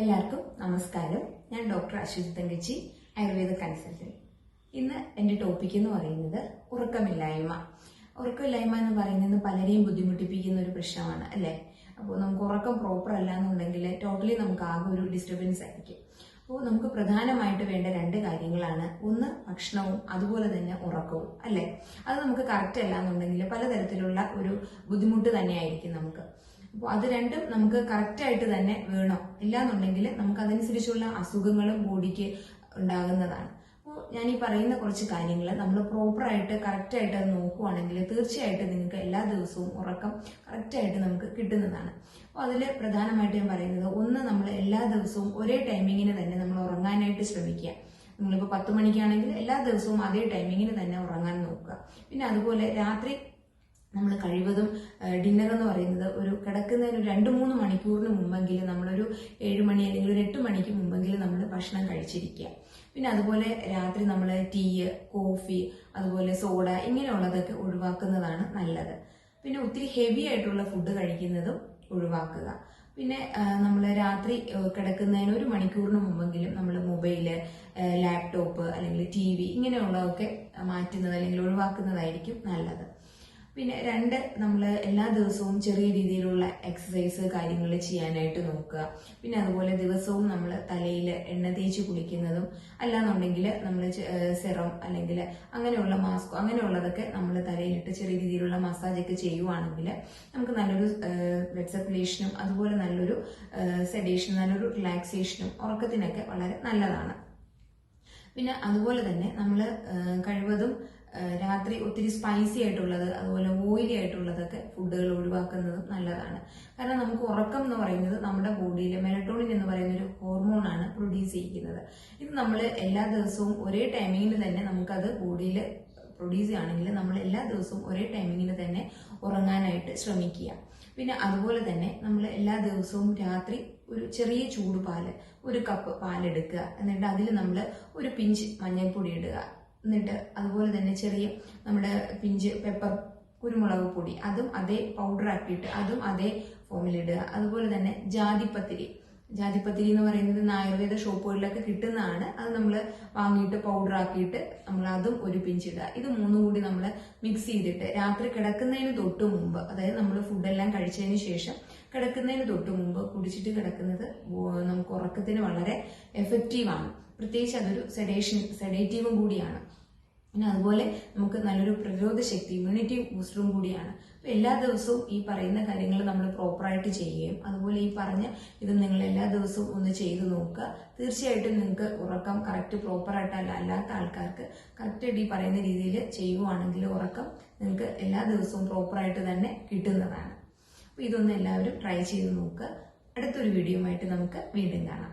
എല്ലാവർക്കും നമസ്കാരം. ഞാൻ ഡോക്ടർ അശ്വതി തങ്കച്ചി ആയുർവേദ കൺസൾട്ടന്റ്. ഇന്ന് എന്റെ ടോപ്പിക് എന്ന് പറയുന്നത് ഉറക്കമില്ലായ്മ. ഉറക്കമില്ലായ്മ എന്ന് പറയുന്നത് പലരെയും ബുദ്ധിമുട്ടിപ്പിക്കുന്ന ഒരു പ്രശ്നമാണ് അല്ലേ? അപ്പോൾ നമുക്ക് ഉറക്കം പ്രോപ്പർ അല്ല എന്നുണ്ടെങ്കിൽ ടോട്ടലി നമുക്ക് ആകെ ഒരു ഡിസ്റ്റർബൻസ് ആയിരിക്കും. അപ്പോൾ നമുക്ക് പ്രധാനമായിട്ട് വേണ്ട രണ്ട് കാര്യങ്ങളാണ്. ഒന്ന് ഭക്ഷണവും അതുപോലെ തന്നെ ഉറക്കവും അല്ലേ? അത് നമുക്ക് കറക്റ്റ് അല്ല എന്നുണ്ടെങ്കിൽ പലതരത്തിലുള്ള ഒരു ബുദ്ധിമുട്ട് തന്നെയായിരിക്കും നമുക്ക്. അപ്പോൾ അത് രണ്ടും നമുക്ക് കറക്റ്റായിട്ട് തന്നെ വേണം. ഇല്ലാന്നുണ്ടെങ്കിൽ നമുക്ക് അതനുസരിച്ചുള്ള അസുഖങ്ങളും ബോഡിക്ക് ഉണ്ടാകുന്നതാണ്. അപ്പോൾ ഞാൻ ഈ പറയുന്ന കുറച്ച് കാര്യങ്ങൾ നമ്മൾ പ്രോപ്പറായിട്ട് കറക്റ്റായിട്ട് അത് നോക്കുവാണെങ്കിൽ തീർച്ചയായിട്ടും നിങ്ങൾക്ക് എല്ലാ ദിവസവും ഉറക്കം കറക്റ്റായിട്ട് നമുക്ക് കിട്ടുന്നതാണ്. അപ്പോൾ അതിൽ പ്രധാനമായിട്ട് ഞാൻ പറയുന്നത് ഒന്ന് നമ്മൾ എല്ലാ ദിവസവും ഒരേ ടൈമിങ്ങിന് തന്നെ നമ്മൾ ഉറങ്ങാനായിട്ട് ശ്രമിക്കുക. നിങ്ങളിപ്പോൾ പത്ത് മണിക്കാണെങ്കിൽ എല്ലാ ദിവസവും അതേ ടൈമിങ്ങിന് തന്നെ ഉറങ്ങാൻ നോക്കുക. പിന്നെ അതുപോലെ രാത്രി നമ്മൾ കഴിവതും ഡിന്നർ എന്ന് പറയുന്നത് ഒരു കിടക്കുന്നതിന് ഒരു രണ്ട് മൂന്ന് മണിക്കൂറിന് മുമ്പെങ്കിലും നമ്മളൊരു ഏഴ് മണി അല്ലെങ്കിൽ ഒരു എട്ട് മണിക്ക് മുമ്പെങ്കിലും നമ്മൾ ഭക്ഷണം കഴിച്ചിരിക്കുക. പിന്നെ അതുപോലെ രാത്രി നമ്മൾ ടീ കോഫി അതുപോലെ സോഡ ഇങ്ങനെയുള്ളതൊക്കെ ഒഴിവാക്കുന്നതാണ് നല്ലത്. പിന്നെ ഒത്തിരി ഹെവി ആയിട്ടുള്ള ഫുഡ് കഴിക്കുന്നതും ഒഴിവാക്കുക. പിന്നെ നമ്മൾ രാത്രി കിടക്കുന്നതിന് ഒരു മണിക്കൂറിന് മുമ്പെങ്കിലും നമ്മൾ മൊബൈൽ ലാപ്ടോപ്പ് അല്ലെങ്കിൽ ടി വി ഇങ്ങനെയുള്ളതൊക്കെ മാറ്റുന്നത് അല്ലെങ്കിൽ ഒഴിവാക്കുന്നതായിരിക്കും നല്ലത്. പിന്നെ രണ്ട് നമ്മൾ എല്ലാ ദിവസവും ചെറിയ രീതിയിലുള്ള എക്സസൈസ് കാര്യങ്ങൾ ചെയ്യാനായിട്ട് നോക്കുക. പിന്നെ അതുപോലെ ദിവസവും നമ്മൾ തലയിൽ എണ്ണ തേച്ച് കുളിക്കുന്നതും അല്ലാന്നുണ്ടെങ്കിൽ നമ്മൾ സെറം അല്ലെങ്കിൽ അങ്ങനെയുള്ള മാസ്കോ അങ്ങനെയുള്ളതൊക്കെ നമ്മൾ തലയിലിട്ട് ചെറിയ രീതിയിലുള്ള മസാജ് ഒക്കെ ചെയ്യുവാണെങ്കിൽ നമുക്ക് നല്ലൊരു ബ്ലഡ് സർക്കുലേഷനും അതുപോലെ നല്ലൊരു സെഡേഷനും നല്ലൊരു റിലാക്സേഷനും ഉറക്കത്തിനൊക്കെ വളരെ നല്ലതാണ്. പിന്നെ അതുപോലെ തന്നെ നമ്മൾ കഴിവതും രാത്രി ഒത്തിരി സ്പൈസി ആയിട്ടുള്ളത് അതുപോലെ ഓയിലി ആയിട്ടുള്ളതൊക്കെ ഫുഡുകൾ ഒഴിവാക്കുന്നത് നല്ലതാണ്. കാരണം നമുക്ക് ഉറക്കം എന്ന് പറയുന്നത് നമ്മുടെ ബോഡിയിൽ മെലട്ടോണിൻ എന്ന് പറയുന്ന ഒരു ഹോർമോണാണ് പ്രൊഡ്യൂസ് ചെയ്യിക്കുന്നത്. ഇത് നമ്മൾ എല്ലാ ദിവസവും ഒരേ ടൈമിങ്ങിൽ തന്നെ നമുക്കത് ബോഡിയിൽ പ്രൊഡ്യൂസ് ചെയ്യുകയാണെങ്കിൽ നമ്മൾ എല്ലാ ദിവസവും ഒരേ ടൈമിങ്ങിന് തന്നെ ഉറങ്ങാനായിട്ട് ശ്രമിക്കുക. പിന്നെ അതുപോലെ തന്നെ നമ്മൾ എല്ലാ ദിവസവും രാത്രി ഒരു ചെറിയ ചൂട് പാൽ ഒരു കപ്പ് പാലെടുക്കുക. എന്നിട്ട് അതിൽ നമ്മൾ ഒരു പിഞ്ച് മഞ്ഞൾപ്പൊടി ഇടുക. എന്നിട്ട് അതുപോലെ തന്നെ ചെറിയ നമ്മുടെ പിഞ്ച് പെപ്പർ കുരുമുളക് പൊടി അതും അതേ പൗഡർ ആക്കിയിട്ട് അതും അതേ ഫോമിലിടുക അതുപോലെ തന്നെ ജാതിപ്പത്തിരി. ജാതിപ്പത്തിരി എന്ന് പറയുന്നത് ആയുർവേദ ഷോപ്പുകളിലൊക്കെ കിട്ടുന്നതാണ്. അത് നമ്മൾ വാങ്ങിയിട്ട് പൗഡർ ആക്കിയിട്ട് നമ്മൾ അതും ഒരു പിഞ്ചിടുക ഇത് മൂന്നും കൂടി നമ്മൾ മിക്സ് ചെയ്തിട്ട് രാത്രി കിടക്കുന്നതിന് തൊട്ട് മുമ്പ് അതായത് നമ്മൾ ഫുഡെല്ലാം കഴിച്ചതിന് ശേഷം കിടക്കുന്നതിന് തൊട്ട് മുമ്പ് കുടിച്ചിട്ട് കിടക്കുന്നത് നമുക്ക് ഉറക്കത്തിന് വളരെ എഫക്റ്റീവാണ് പ്രത്യേകിച്ച് അതൊരു സെഡേഷൻ സെഡേറ്റീവും കൂടിയാണ്. പിന്നെ അതുപോലെ നമുക്ക് നല്ലൊരു പ്രതിരോധ ശക്തി ഇമ്മ്യൂണിറ്റി ബൂസ്റ്ററും കൂടിയാണ്. അപ്പോൾ എല്ലാ ദിവസവും ഈ പറയുന്ന കാര്യങ്ങൾ നമ്മൾ പ്രോപ്പറായിട്ട് ചെയ്യുകയും അതുപോലെ ഈ പറഞ്ഞ ഇത് നിങ്ങൾ എല്ലാ ദിവസവും ഒന്ന് ചെയ്ത് നോക്കുക. തീർച്ചയായിട്ടും നിങ്ങൾക്ക് ഉറക്കം കറക്റ്റ് പ്രോപ്പറായിട്ടല്ല അല്ലാത്ത ആൾക്കാർക്ക് കറക്റ്റായിട്ട് ഈ പറയുന്ന രീതിയിൽ ചെയ്യുവാണെങ്കിൽ ഉറക്കം നിങ്ങൾക്ക് എല്ലാ ദിവസവും പ്രോപ്പറായിട്ട് തന്നെ കിട്ടുന്നതാണ്. അപ്പോൾ ഇതൊന്ന് എല്ലാവരും ട്രൈ ചെയ്ത് നോക്കുക. അടുത്തൊരു വീഡിയോ ആയിട്ട് നമുക്ക് വീണ്ടും കാണാം.